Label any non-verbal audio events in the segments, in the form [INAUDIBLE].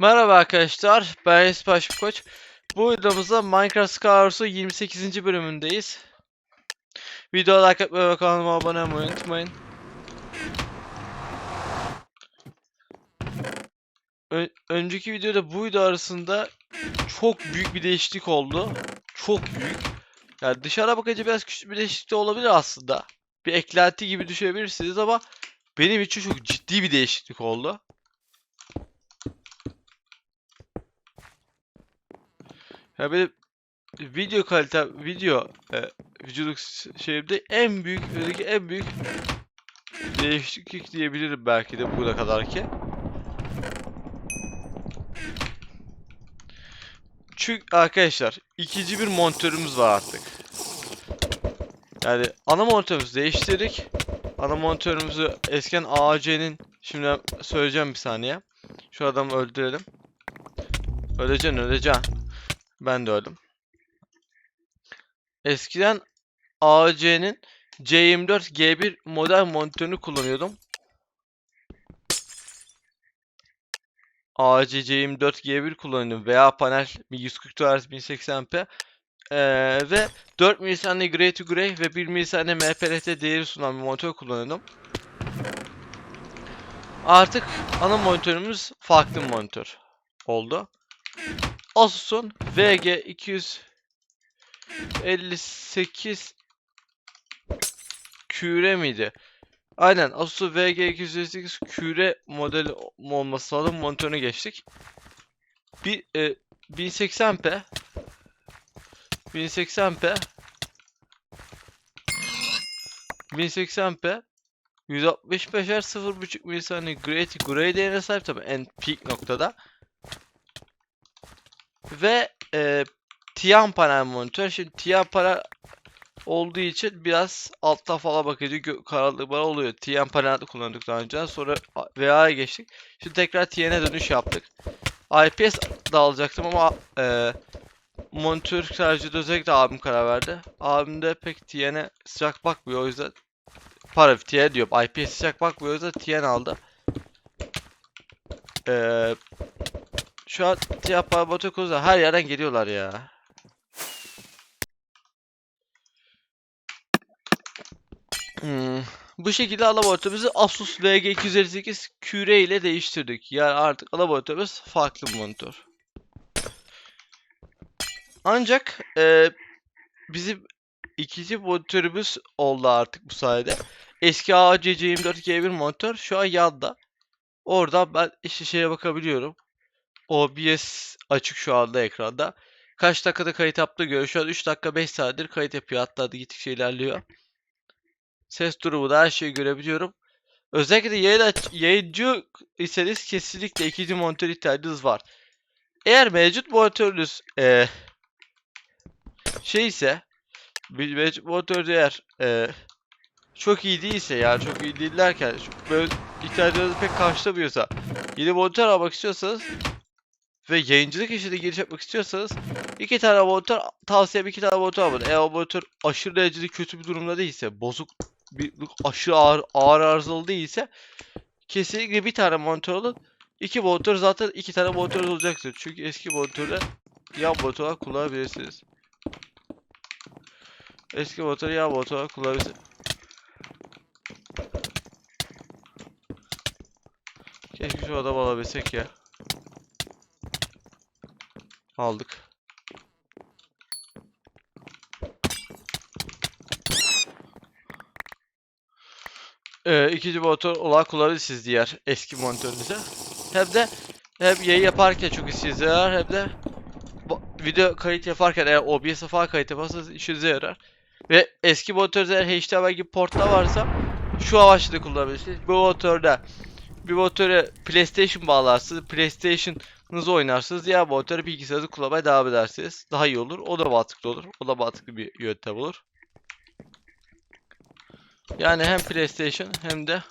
Merhaba arkadaşlar, ben Espaş Koç. Bu videomuzda Minecraft Skywars'u 28. bölümündeyiz. Videoya like atmayı ve kanalıma abone olmayı unutmayın. Ö- önceki videoda bu video arasında çok büyük bir değişiklik oldu. Çok büyük. Yani dışarı bakınca biraz küçük bir değişiklik de olabilir aslında. Bir eklenti gibi düşünebilirsiniz ama benim için çok ciddi bir değişiklik oldu. Ya böyle video kalite video e, vücuduk şeyimde en büyük en büyük değişiklik diyebilirim belki de bugüne kadar ki. Çünkü arkadaşlar ikinci bir monitörümüz var artık. Yani ana monitörümüzü değiştirdik. Ana monitörümüzü eskiden AAC'nin şimdi söyleyeceğim bir saniye. Şu adamı öldürelim. Öleceksin öleceksin. Ben de öldüm. Eskiden AC'nin C24 G1 model monitörünü kullanıyordum. AC C24 G1 kullanıyordum. VA panel 140 Hz 1080p ee, ve 4 milisaniye Gray to Gray ve 1 milisaniye MPRT değeri sunan bir monitör kullanıyordum. Artık ana monitörümüz farklı monitör oldu. Asus'un VG 258 Küre miydi? Aynen. Asus'un VG 258 Küre modeli olması lazım. Monitörüne geçtik. Bir e, 1080p 1080p 1080p 165 Hz 0.5 milisaniye Gray değerine sahip tabi en peak noktada. Ve e, Tian panel monitör. Şimdi Tian panel olduğu için biraz altta falan bakınca gö- karanlık bana oluyor. Tian panelde kullandık daha önce. Sonra VA'ya geçtik. Şimdi tekrar Tian'e dönüş yaptık. IPS da alacaktım ama e, monitör tercihinde özellikle abim karar verdi. Abim de pek Tian'e sıcak bakmıyor o yüzden Para Tian diyorum. IPS sıcak bakmıyor o yüzden Tian aldı. Eee şu an Tiyapa Motokoz'a her yerden geliyorlar ya. Hmm. Bu şekilde alabortumuzu Asus VG258 Küre ile değiştirdik. Yani artık alabortumuz farklı bir monitör. Ancak e, bizim ikinci monitörümüz oldu artık bu sayede. Eski AAC C24G1 monitör şu an yanda. Oradan ben işte şeye bakabiliyorum. OBS açık şu anda ekranda. Kaç dakikada kayıt yaptığı göre şu an 3 dakika 5 saattir kayıt yapıyor. Hatta da gittikçe ilerliyor. Ses durumu da her şeyi görebiliyorum. Özellikle de yayın yayıncı iseniz kesinlikle ikinci monitör ihtiyacınız var. Eğer mevcut monitörünüz eee şey ise mevcut monitör eğer eee çok iyi değilse yani çok iyi değil derken şu- böyle ihtiyacınızı pek karşılamıyorsa yeni monitör almak istiyorsanız ve yayıncılık işine giriş yapmak istiyorsanız iki tane monitör tavsiyem iki tane monitör alın. Eğer o monitör aşırı derecede kötü bir durumda değilse, bozuk bir aşırı ağır, ağır arızalı değilse kesinlikle bir tane monitör alın. İki monitör zaten iki tane monitör olacaktır. Çünkü eski monitörler yan monitör kullanabilirsiniz. Eski monitör yan monitör kullanabilirsiniz. Keşke şu adamı alabilsek ya. Aldık. Ee, ikinci monitör olarak kullanabilirsiniz diğer eski monitörünüze. Hem de hem yayın yaparken çok işinize yarar hem de video kayıt yaparken eğer OBS falan kayıt yaparsanız işinize yarar. Ve eski monitörde eğer HDMI gibi portlar varsa şu amaçla kullanabilirsiniz. Bu monitörde bir motöre PlayStation bağlarsınız. PlayStation'ınızı oynarsınız. Diğer monitörü bilgisayarınızı kullanmaya devam edersiniz. Daha iyi olur. O da mantıklı olur. O da mantıklı bir yöntem olur. Yani hem PlayStation hem de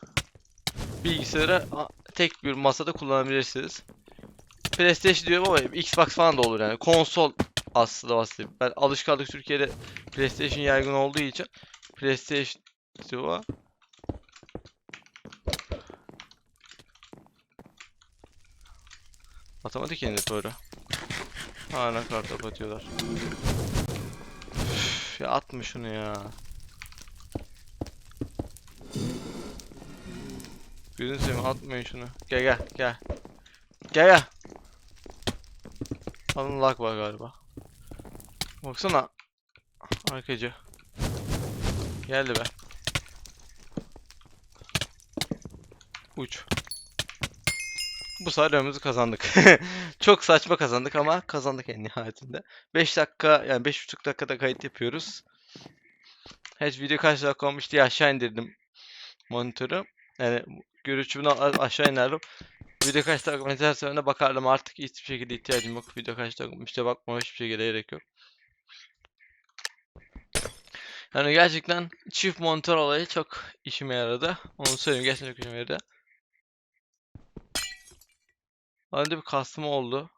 bilgisayarı tek bir masada kullanabilirsiniz. PlayStation diyorum ama Xbox falan da olur yani. Konsol aslında bahsedeyim. Ben alışkanlık Türkiye'de PlayStation yaygın olduğu için PlayStation diyorum Ki yine böyle. Hala kartop atıyorlar. Üf, ya atma şunu ya. Gözünü seveyim atmayın şunu. Gel gel gel. Gel gel. Onun lag var galiba. Baksana. Arkacı. Geldi be. Uç. Bu sefer önümüzü kazandık. [LAUGHS] Çok saçma kazandık ama kazandık en nihayetinde. 5 dakika yani 5,5 dakikada kayıt yapıyoruz. Hiç video kaç dakika olmuş diye aşağı indirdim monitörü. Yani görüntümü a- aşağı inerdim. Video kaç dakika seferinde bakardım artık hiçbir şekilde ihtiyacım yok. Video kaç dakika diye bakmama hiçbir şekilde gerek yok. Yani gerçekten çift monitör olayı çok işime yaradı. Onu söyleyeyim gerçekten çok işime yaradı. Bende bir kasma oldu.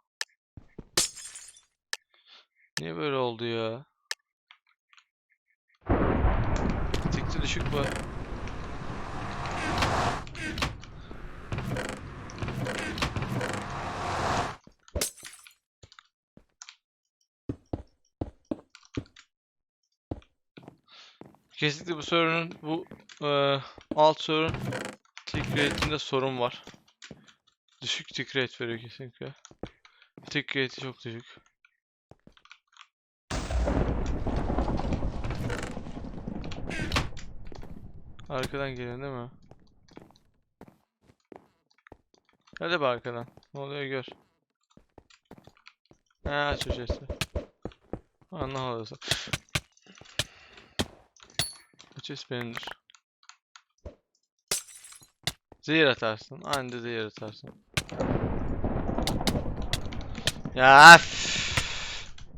Niye böyle oldu ya? Tikti düşük bu. Kesinlikle bu sorunun bu eee, alt sorun tick rate'inde sorun var. Düşük tick rate veriyor kesinlikle. Tick rate'i çok düşük. Arkadan geliyor değil mi? Hadi be arkadan. Ne oluyor gör. He aç sesi. Anla. Bu ses benimdir. Zehir atarsın. Anında zehir atarsın. Ya.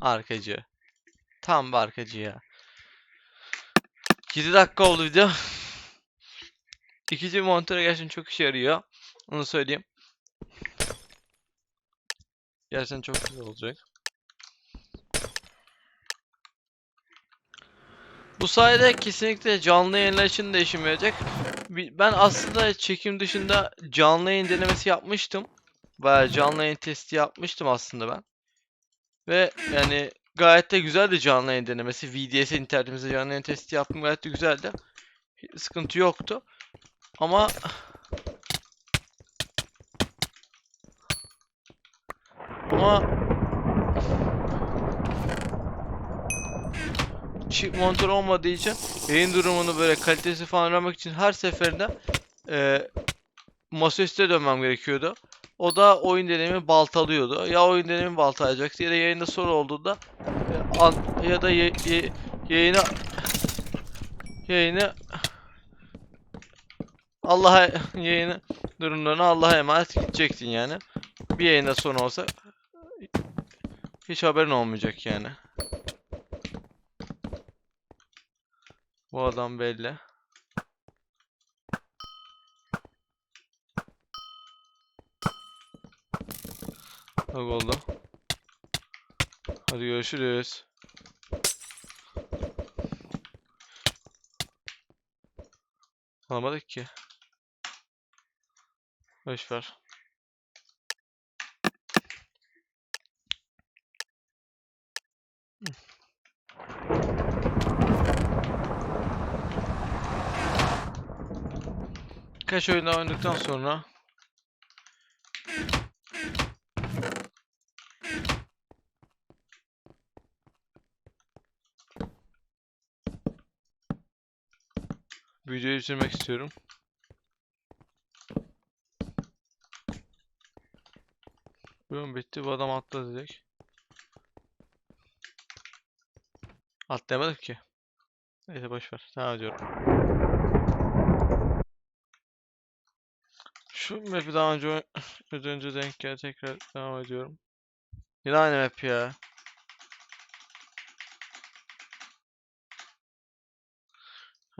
Arkacı. Tam bir arkacı ya. 7 dakika oldu video. İkinci monitör gerçekten çok işe yarıyor. Onu söyleyeyim. Gerçekten çok güzel olacak. Bu sayede kesinlikle canlı yayınlar için de yarayacak. Ben aslında çekim dışında canlı yayın denemesi yapmıştım. Bayağı canlı yayın testi yapmıştım aslında ben. Ve yani gayet de güzeldi canlı yayın denemesi. VDS internetimizde canlı yayın testi yaptım gayet de güzeldi. Hiç Sıkıntı yoktu. Ama ama çift monitör olmadığı için yayın durumunu böyle kalitesi falan öğrenmek için her seferinde e, masaüstüne dönmem gerekiyordu. O da oyun deneyimi baltalıyordu. Ya oyun deneyimi baltalayacaktı ya da yayında soru olduğunda e, an- ya da ye- ye- yayını yayını Allah'a [LAUGHS] yayını durumlarına Allah'a emanet gidecektin yani. Bir yayında son olsa hiç haberin olmayacak yani. Bu adam belli. Bak oldu. Hadi görüşürüz. Alamadık ki. Boş ver. Kaç oyunda oynadıktan sonra videoyu bitirmek istiyorum. Bölüm bitti. Bu adam atladı direkt. Atlayamadık ki. Neyse boş ver. Devam ediyorum. Şu map'i daha önce az [LAUGHS] önce denk geldi. Tekrar devam ediyorum. Yine aynı map ya.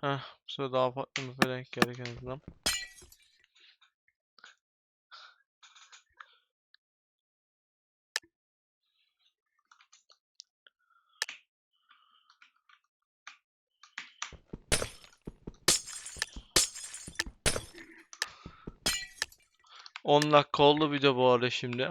Heh, bu sefer daha farklı map'e denk geldik en azından. 10 dakika oldu video bu arada şimdi.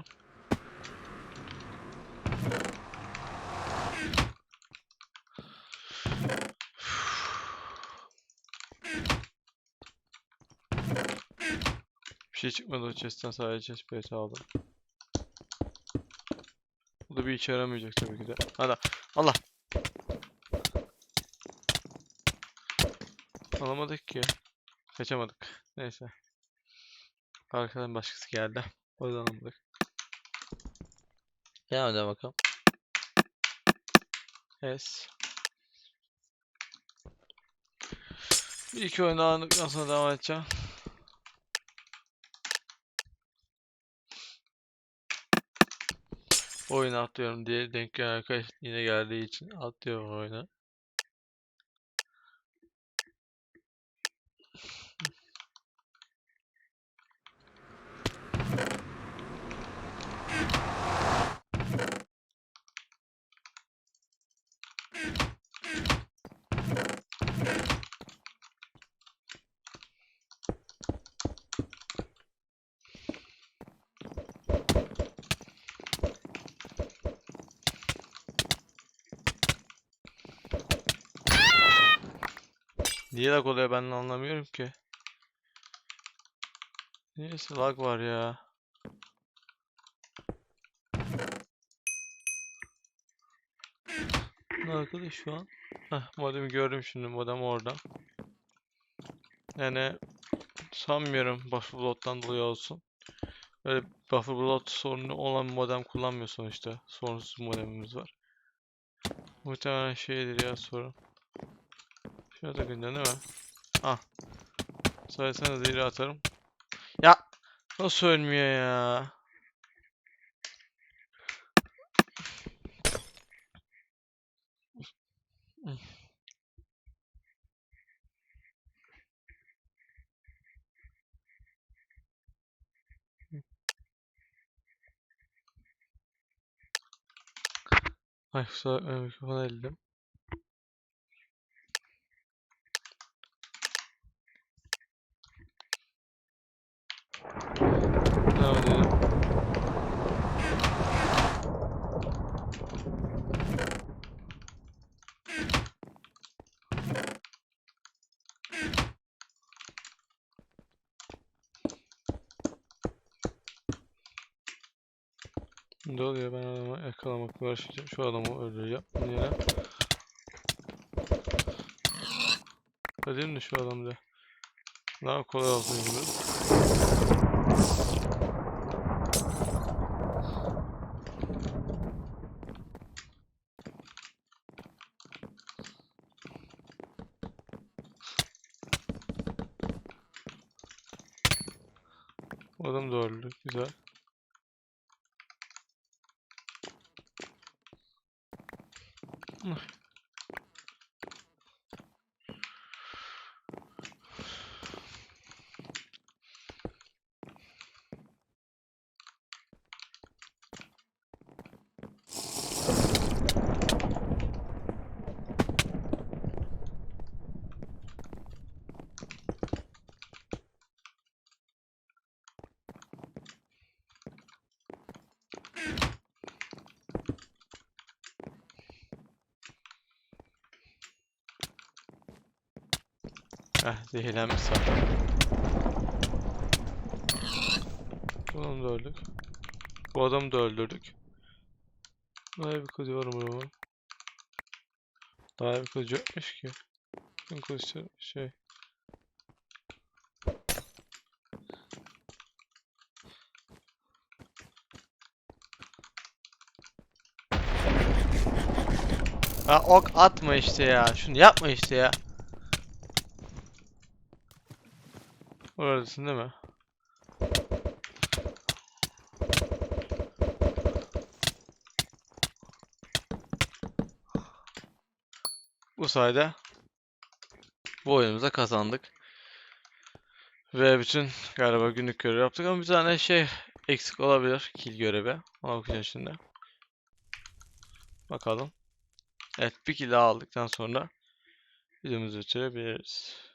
Bir şey çıkmadı o chest'ten sadece chest aldım. Bu da bir işe yaramayacak tabii ki de. Hadi Allah. Alamadık ki. Kaçamadık. Neyse. Arkadan başkası geldi. O yüzden alamadık. Devam edelim bakalım. Yes. Bir iki oyunu aldıktan sonra devam edeceğim. Oyunu atlıyorum diye denk gelen arkadaş yine geldiği için atlıyorum oyunu. Niye lag oluyor ben de anlamıyorum ki. Niyeyse lag var ya. Ne arkadaş şu an? Heh, modemi gördüm şimdi modem orada. Yani sanmıyorum Bufferbloat'tan dolayı olsun. Böyle Bufferbloat sorunu olan modem kullanmıyor sonuçta. Sorunsuz modemimiz var. Muhtemelen şeydir ya sorun. Şuna takınca değil mi? Ah. Söylesene zehri atarım. Ya nasıl ölmüyor ya? Ay kusura bakmayın mikrofonu elledim. Devam edelim. Ne oluyor ben adamı yakalamakla uğraşacağım. Şu adamı. Bunun yerine. Öldürün şu adamı da. Daha kolay olsun gibi. Adam da öldü. Güzel. Heh zehirlenmiş zaten. Bu adamı da öldük. Bu adamı da öldürdük. Daha bir kılıcı var mı bunun? Daha bir kılıcı yokmuş ki. Bütün kılıçları şey. Ha ok atma işte ya. Şunu yapma işte ya. Oradasın değil mi? Bu sayede bu oyunumuza kazandık. Ve bütün galiba günlük görev yaptık ama bir tane şey eksik olabilir kill görevi. Ona bakacağız şimdi. Bakalım. Evet bir kill aldıktan sonra videomuzu bitirebiliriz.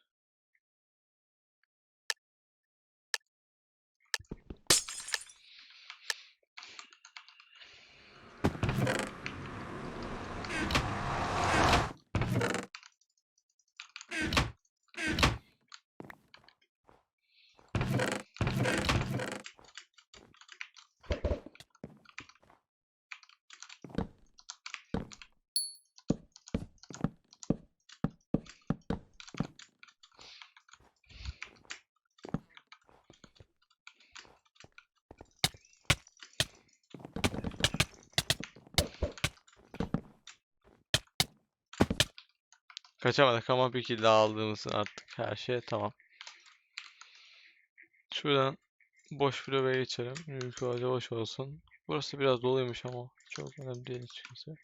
Kaçamadık ama bir kill daha aldığımız artık her şey tamam. Şuradan boş bloğa geçelim. Büyük ağacı boş olsun. Burası biraz doluymuş ama çok önemli değil açıkçası.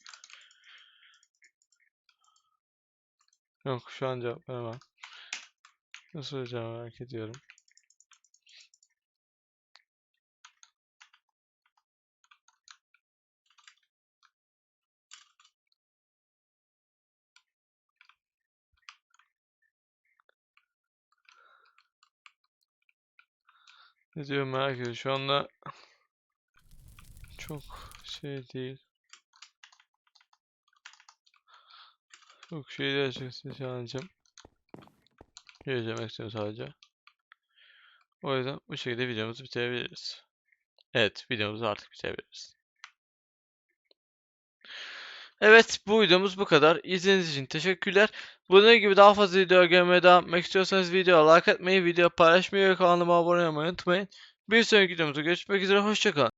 Yok şu an cevap veremem. Nasıl olacağını merak ediyorum. Ne diyor merak ediyorum. Şu anda çok şey değil. Çok şey değil açıkçası şu ancım. Geleceğim istiyorum sadece. O yüzden bu şekilde videomuzu bitirebiliriz. Evet, videomuzu artık bitirebiliriz. Evet, bu videomuz bu kadar. İzlediğiniz için teşekkürler. Bunun gibi daha fazla video görmeye devam istiyorsanız videoya like atmayı, video paylaşmayı ve kanalıma abone olmayı unutmayın. Bir sonraki videomuzda görüşmek üzere, hoşçakalın.